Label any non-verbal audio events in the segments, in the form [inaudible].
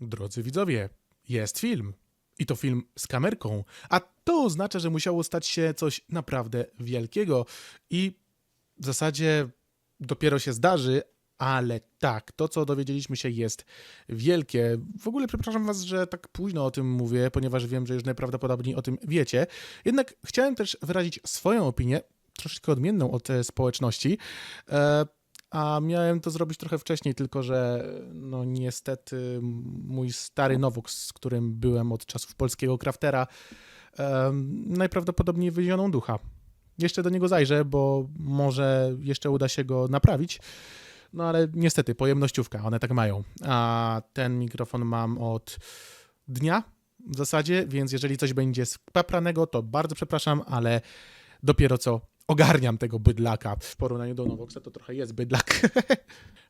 Drodzy widzowie, jest film. I to film z kamerką. A to oznacza, że musiało stać się coś naprawdę wielkiego. I w zasadzie dopiero się zdarzy, ale tak, to co dowiedzieliśmy się jest wielkie. W ogóle przepraszam Was, że tak późno o tym mówię, ponieważ wiem, że już najprawdopodobniej o tym wiecie. Jednak chciałem też wyrazić swoją opinię, troszeczkę odmienną od e, społeczności. E, a miałem to zrobić trochę wcześniej, tylko że no niestety mój stary Nowox, z którym byłem od czasów polskiego kraftera, em, najprawdopodobniej wyzioną ducha. Jeszcze do niego zajrzę, bo może jeszcze uda się go naprawić. No ale niestety, pojemnościówka, one tak mają. A ten mikrofon mam od dnia w zasadzie, więc jeżeli coś będzie spapranego, to bardzo przepraszam, ale dopiero co ogarniam tego bydlaka. W porównaniu do Novoxa to trochę jest bydlak. [laughs]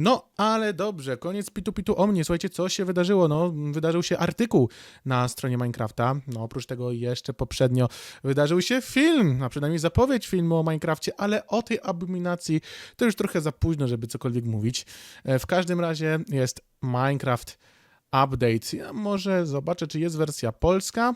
No, ale dobrze, koniec pitu pitu o mnie. Słuchajcie, co się wydarzyło? No, wydarzył się artykuł na stronie Minecrafta. No, oprócz tego jeszcze poprzednio wydarzył się film, a przynajmniej zapowiedź filmu o Minecrafcie, ale o tej abominacji to już trochę za późno, żeby cokolwiek mówić. E, W każdym razie jest Minecraft Update. Ja może zobaczę, czy jest wersja polska.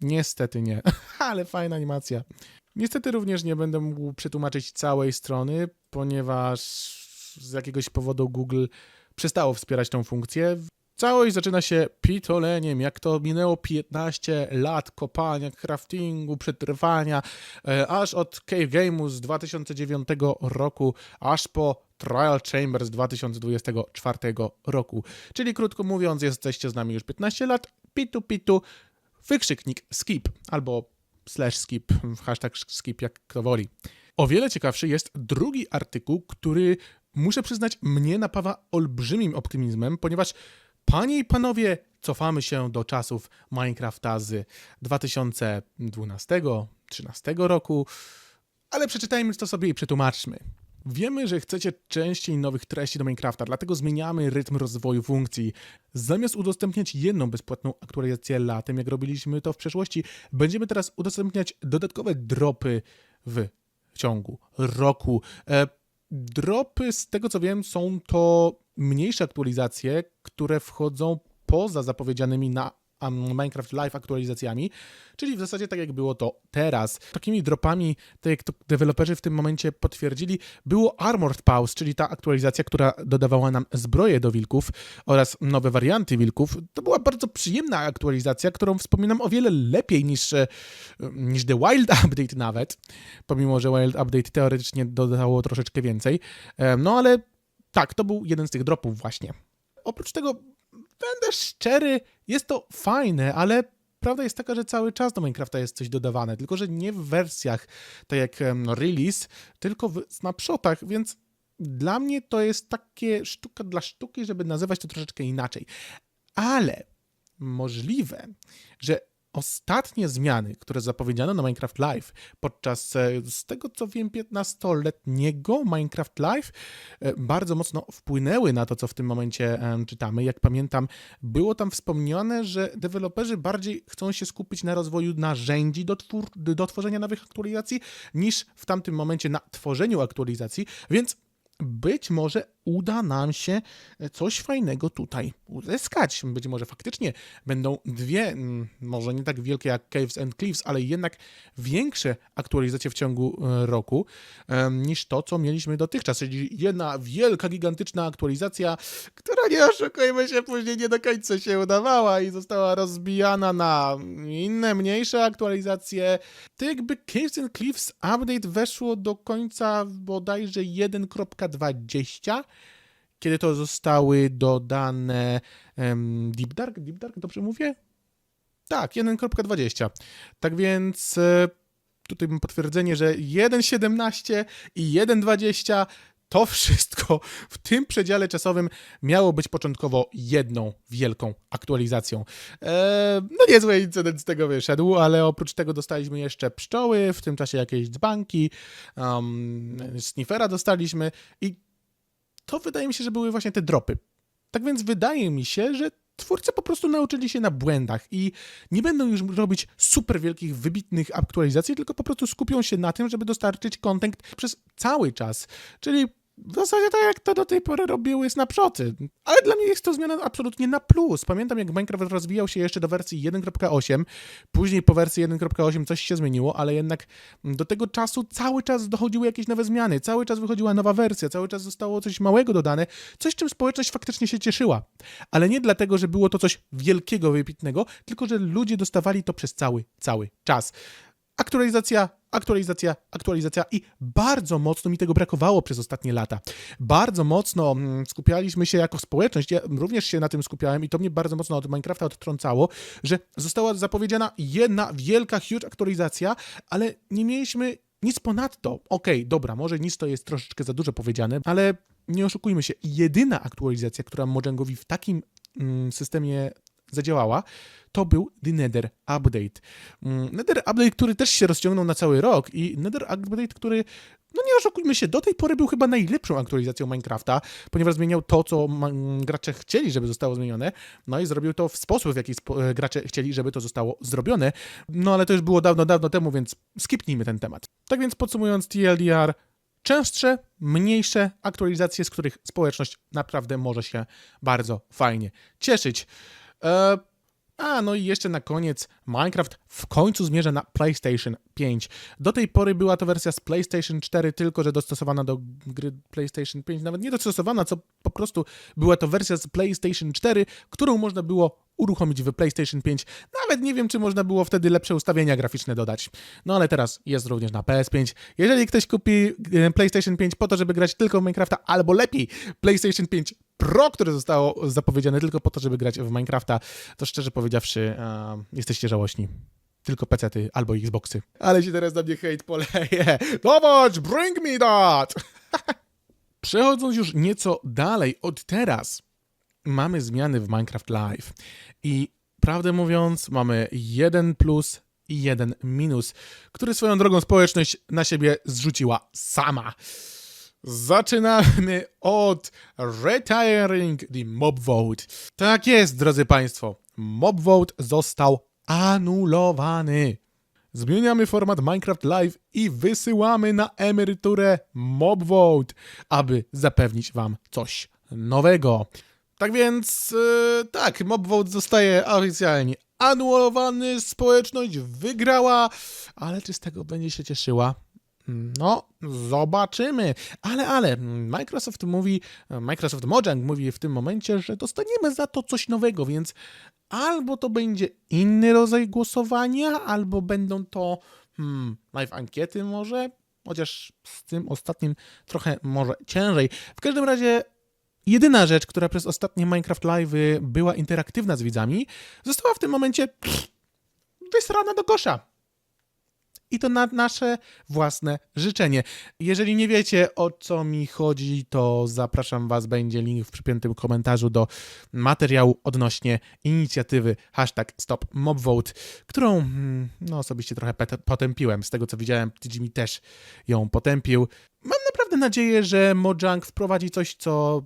Niestety nie, [laughs] ale fajna animacja. Niestety również nie będę mógł przetłumaczyć całej strony, ponieważ z jakiegoś powodu Google przestało wspierać tą funkcję. Całość zaczyna się pitoleniem, jak to minęło 15 lat kopania, craftingu, przetrwania, e, aż od Cave Game'u z 2009 roku, aż po Trial Chamber z 2024 roku. Czyli krótko mówiąc, jesteście z nami już 15 lat, pitu pitu, wykrzyknik skip albo slash skip, hashtag skip jak kto woli. O wiele ciekawszy jest drugi artykuł, który muszę przyznać mnie napawa olbrzymim optymizmem, ponieważ panie i panowie cofamy się do czasów Minecrafta z 2012-2013 roku, ale przeczytajmy to sobie i przetłumaczmy. Wiemy, że chcecie częściej nowych treści do Minecrafta, dlatego zmieniamy rytm rozwoju funkcji. Zamiast udostępniać jedną bezpłatną aktualizację latem, jak robiliśmy to w przeszłości, będziemy teraz udostępniać dodatkowe dropy w ciągu roku. E, dropy, z tego co wiem, są to mniejsze aktualizacje, które wchodzą poza zapowiedzianymi na Minecraft Live aktualizacjami, czyli w zasadzie tak jak było to teraz. Takimi dropami, tak jak to deweloperzy w tym momencie potwierdzili, było Armored Pause, czyli ta aktualizacja, która dodawała nam zbroje do wilków oraz nowe warianty wilków. To była bardzo przyjemna aktualizacja, którą wspominam o wiele lepiej niż, e, niż The Wild Update nawet, pomimo, że Wild Update teoretycznie dodało troszeczkę więcej. E, No ale tak, to był jeden z tych dropów właśnie. Oprócz tego będę szczery, jest to fajne, ale prawda jest taka, że cały czas do Minecrafta jest coś dodawane, tylko że nie w wersjach tak jak em, release, tylko w snapshotach, więc dla mnie to jest takie sztuka dla sztuki, żeby nazywać to troszeczkę inaczej. Ale możliwe, że ostatnie zmiany, które zapowiedziano na Minecraft Live podczas, e, z tego co wiem, 15-letniego Minecraft Live, e, bardzo mocno wpłynęły na to, co w tym momencie em, czytamy. Jak pamiętam, było tam wspomniane, że deweloperzy bardziej chcą się skupić na rozwoju narzędzi do, twór, do tworzenia nowych aktualizacji, niż w tamtym momencie na tworzeniu aktualizacji, więc być może uda nam się coś fajnego tutaj uzyskać. Być może faktycznie będą dwie, mm, może nie tak wielkie jak Caves and Cliffs, ale jednak większe aktualizacje w ciągu e, roku niż to, co mieliśmy dotychczas. Czyli jedna wielka, gigantyczna aktualizacja, która nie oszukujmy się, później nie do końca się udawała i została rozbijana na inne, mniejsze aktualizacje. To jakby Caves and Cliffs update weszło do końca bodajże 1.20 kiedy to zostały dodane em, Deep Dark, Deep Dark, dobrze mówię? Tak, 1.20. Tak więc e, tutaj mam potwierdzenie, że 1.17 i 1.20 to wszystko w tym przedziale czasowym miało być początkowo jedną wielką aktualizacją. E, no niezły incydent z tego wyszedł, ale oprócz tego dostaliśmy jeszcze pszczoły, w tym czasie jakieś dzbanki, um, sniffera dostaliśmy i to wydaje mi się, że były właśnie te dropy. Tak więc wydaje mi się, że twórcy po prostu nauczyli się na błędach i nie będą już robić super wielkich, wybitnych aktualizacji, tylko po prostu skupią się na tym, żeby dostarczyć content przez cały czas. Czyli w zasadzie tak jak to do tej pory robiły snapshoty. Ale dla mnie jest to zmiana absolutnie na plus. Pamiętam jak Minecraft rozwijał się jeszcze do wersji 1.8, później po wersji 1.8 coś się zmieniło, ale jednak do tego czasu cały czas dochodziły jakieś nowe zmiany, cały czas wychodziła nowa wersja, cały czas zostało coś małego dodane, coś czym społeczność faktycznie się cieszyła. Ale nie dlatego, że było to coś wielkiego, wybitnego, tylko że ludzie dostawali to przez cały, cały czas. Aktualizacja, aktualizacja, aktualizacja i bardzo mocno mi tego brakowało przez ostatnie lata. Bardzo mocno mm, skupialiśmy się jako społeczność, ja również się na tym skupiałem i to mnie bardzo mocno od Minecrafta odtrącało, że została zapowiedziana jedna wielka, huge aktualizacja, ale nie mieliśmy nic ponadto. Okej, dobra, może nic to jest troszeczkę za dużo powiedziane, ale nie oszukujmy się, jedyna aktualizacja, która Mojangowi w takim mm, systemie zadziałała, to był The Nether Update. Mm, Nether Update, który też się rozciągnął na cały rok i Nether Update, który, no nie oszukujmy się, do tej pory był chyba najlepszą aktualizacją Minecrafta, ponieważ zmieniał to, co gracze chcieli, żeby zostało zmienione, no i zrobił to w sposób, w jaki e, gracze chcieli, żeby to zostało zrobione, no ale to już było dawno, dawno temu, więc skipnijmy ten temat. Tak więc podsumując TLDR, częstsze, mniejsze aktualizacje, z których społeczność naprawdę może się bardzo fajnie cieszyć. E, a, no i jeszcze na koniec, Minecraft w końcu zmierza na PlayStation 5. Do tej pory była to wersja z PlayStation 4, tylko że dostosowana do gry PlayStation 5. Nawet nie dostosowana, co po prostu była to wersja z PlayStation 4, którą można było uruchomić w PlayStation 5. Nawet nie wiem, czy można było wtedy lepsze ustawienia graficzne dodać. No ale teraz jest również na PS5. Jeżeli ktoś kupi e, PlayStation 5 po to, żeby grać tylko w Minecrafta, albo lepiej PlayStation 5 Pro, które zostało zapowiedziane tylko po to, żeby grać w Minecrafta, to szczerze powiedziawszy, e, jesteście żałośni. Tylko pecety albo Xboxy. Ale się teraz na mnie hejt poleje. Dawać, bring me that! [laughs] Przechodząc już nieco dalej, od teraz mamy zmiany w Minecraft Live. I prawdę mówiąc, mamy jeden plus i jeden minus, który swoją drogą społeczność na siebie zrzuciła sama. Zaczynamy od Retiring the Mob Vote. Tak jest, drodzy Państwo. Mob Vote został anulowany. Zmieniamy format Minecraft Live i wysyłamy na emeryturę Mob Vote, aby zapewnić Wam coś nowego. Tak więc, yy, tak, Mob Vote zostaje oficjalnie anulowany, społeczność wygrała, ale czy z tego będzie się cieszyła? No, zobaczymy. Ale, ale, Microsoft mówi, Microsoft Mojang mówi w tym momencie, że dostaniemy za to coś nowego, więc albo to będzie inny rodzaj głosowania, albo będą to hmm, live ankiety może, chociaż z tym ostatnim trochę może ciężej. W każdym razie jedyna rzecz, która przez ostatnie Minecraft Live była interaktywna z widzami, została w tym momencie pff, wysrana do kosza. I to na nasze własne życzenie. Jeżeli nie wiecie o co mi chodzi, to zapraszam Was, będzie link w przypiętym komentarzu do materiału odnośnie inicjatywy hashtag StopMobVote, którą mm, no, osobiście trochę potępiłem. Z tego co widziałem, Jimmy też ją potępił. Mam naprawdę nadzieję, że Mojang wprowadzi coś, co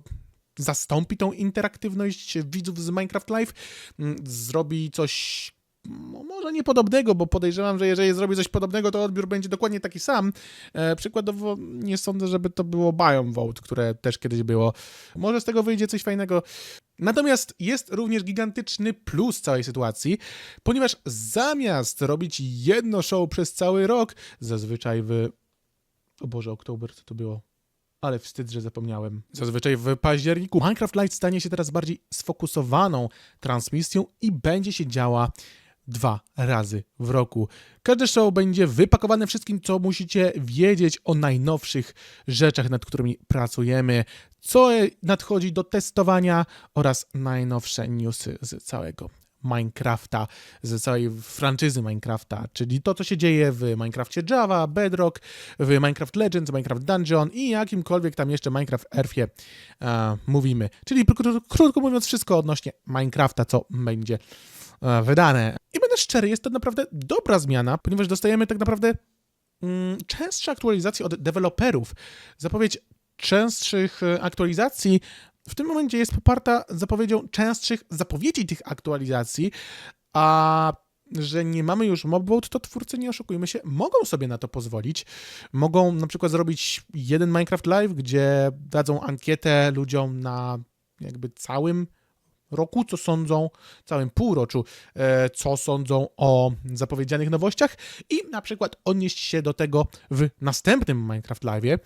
zastąpi tą interaktywność widzów z Minecraft Live, mm, zrobi coś może niepodobnego, bo podejrzewam, że jeżeli zrobi coś podobnego, to odbiór będzie dokładnie taki sam. E, przykładowo nie sądzę, żeby to było Biome Vote, które też kiedyś było. Może z tego wyjdzie coś fajnego. Natomiast jest również gigantyczny plus całej sytuacji, ponieważ zamiast robić jedno show przez cały rok, zazwyczaj w... O Boże, oktober, co to było? Ale wstyd, że zapomniałem. Zazwyczaj w październiku Minecraft Lite stanie się teraz bardziej sfokusowaną transmisją i będzie się działa dwa razy w roku. Każde show będzie wypakowane wszystkim, co musicie wiedzieć o najnowszych rzeczach, nad którymi pracujemy, co nadchodzi do testowania oraz najnowsze newsy z całego Minecrafta, z całej franczyzy Minecrafta, czyli to, co się dzieje w Minecrafcie Java, Bedrock, w Minecraft Legends, Minecraft Dungeon i jakimkolwiek tam jeszcze Minecraft Earthie e, mówimy. Czyli kró- krótko mówiąc, wszystko odnośnie Minecrafta, co będzie wydane. I będę szczery, jest to naprawdę dobra zmiana, ponieważ dostajemy tak naprawdę mm, częstsze aktualizacje od deweloperów. Zapowiedź częstszych e, aktualizacji w tym momencie jest poparta zapowiedzią częstszych zapowiedzi tych aktualizacji, a że nie mamy już mobvote, to twórcy, nie oszukujmy się, mogą sobie na to pozwolić. Mogą na przykład zrobić jeden Minecraft Live, gdzie dadzą ankietę ludziom na jakby całym roku, co sądzą, całym półroczu, e, co sądzą o zapowiedzianych nowościach i na przykład odnieść się do tego w następnym Minecraft Live'ie.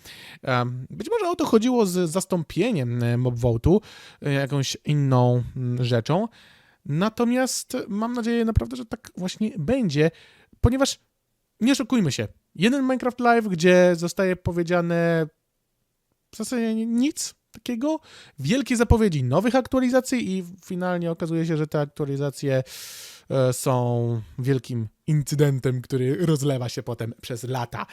Em, Być może o to chodziło z zastąpieniem e, mobvote'u e, jakąś inną mm, rzeczą, natomiast mam nadzieję naprawdę, że tak właśnie będzie, ponieważ nie oszukujmy się, jeden Minecraft Live, gdzie zostaje powiedziane w zasadzie nic takiego, wielkie zapowiedzi nowych aktualizacji i finalnie okazuje się, że te aktualizacje e, są wielkim incydentem, który rozlewa się potem przez lata.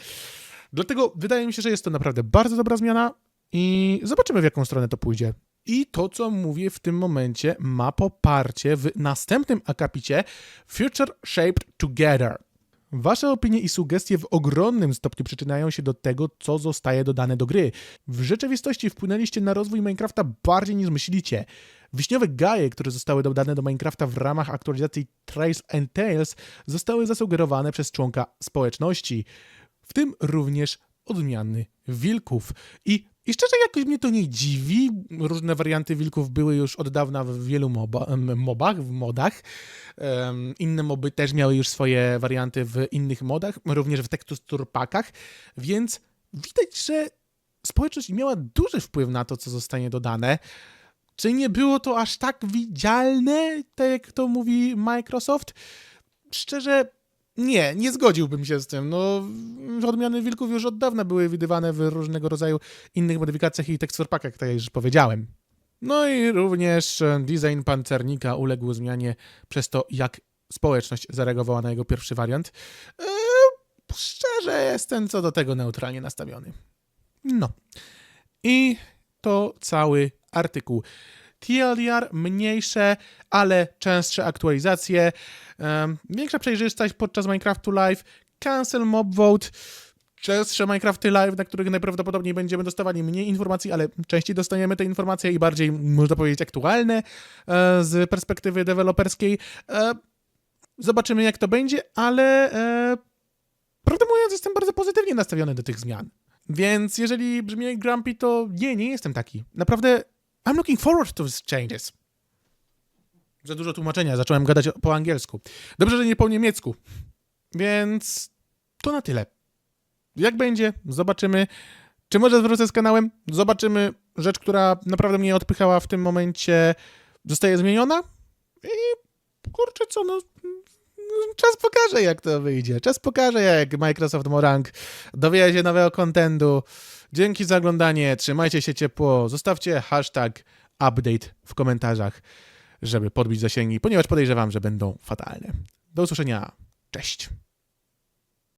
Dlatego wydaje mi się, że jest to naprawdę bardzo dobra zmiana i zobaczymy w jaką stronę to pójdzie. I to, co mówię w tym momencie, ma poparcie w następnym akapicie Future Shaped Together. Wasze opinie i sugestie w ogromnym stopniu przyczyniają się do tego, co zostaje dodane do gry. W rzeczywistości wpłynęliście na rozwój Minecrafta bardziej niż myślicie. Wiśniowe gaje, które zostały dodane do Minecrafta w ramach aktualizacji Trails and Tales, zostały zasugerowane przez członka społeczności, w tym również odmiany wilków. I, I szczerze jakoś mnie to nie dziwi. Różne warianty wilków były już od dawna w wielu moba, mobach, w modach. Em, Inne moby też miały już swoje warianty w innych modach, również w teksturpakach, więc widać, że społeczność miała duży wpływ na to, co zostanie dodane. Czy nie było to aż tak widzialne, tak jak to mówi Microsoft? Szczerze, nie, nie zgodziłbym się z tym. No, odmiany wilków już od dawna były widywane w różnego rodzaju innych modyfikacjach i teksturpakach, tak jak już powiedziałem. No i również design pancernika uległ zmianie przez to, jak społeczność zareagowała na jego pierwszy wariant. Eee, szczerze jestem co do tego neutralnie nastawiony. No. I to cały artykuł. TLDR mniejsze, ale częstsze aktualizacje, większa przejrzystość podczas Minecraftu Live, cancel mob vote, częstsze Minecrafty Live, na których najprawdopodobniej będziemy dostawali mniej informacji, ale częściej dostaniemy te informacje i bardziej, można powiedzieć, aktualne e, z perspektywy deweloperskiej. E, zobaczymy, jak to będzie, ale e, prawdę mówiąc, jestem bardzo pozytywnie nastawiony do tych zmian. Więc jeżeli brzmi grumpy, to nie, nie jestem taki. Naprawdę, I'm looking forward to these changes. Za dużo tłumaczenia, zacząłem gadać po angielsku. Dobrze, że nie po niemiecku. Więc to na tyle. Jak będzie, zobaczymy. Czy może zwrócę z kanałem? Zobaczymy. Rzecz, która naprawdę mnie odpychała w tym momencie, zostaje zmieniona. I kurczę, co no. Czas pokaże, jak to wyjdzie. Czas pokaże, jak Microsoft Morang dowie się nowego kontentu. Dzięki za oglądanie. Trzymajcie się ciepło. Zostawcie hashtag update w komentarzach, żeby podbić zasięgi, ponieważ podejrzewam, że będą fatalne. Do usłyszenia. Cześć.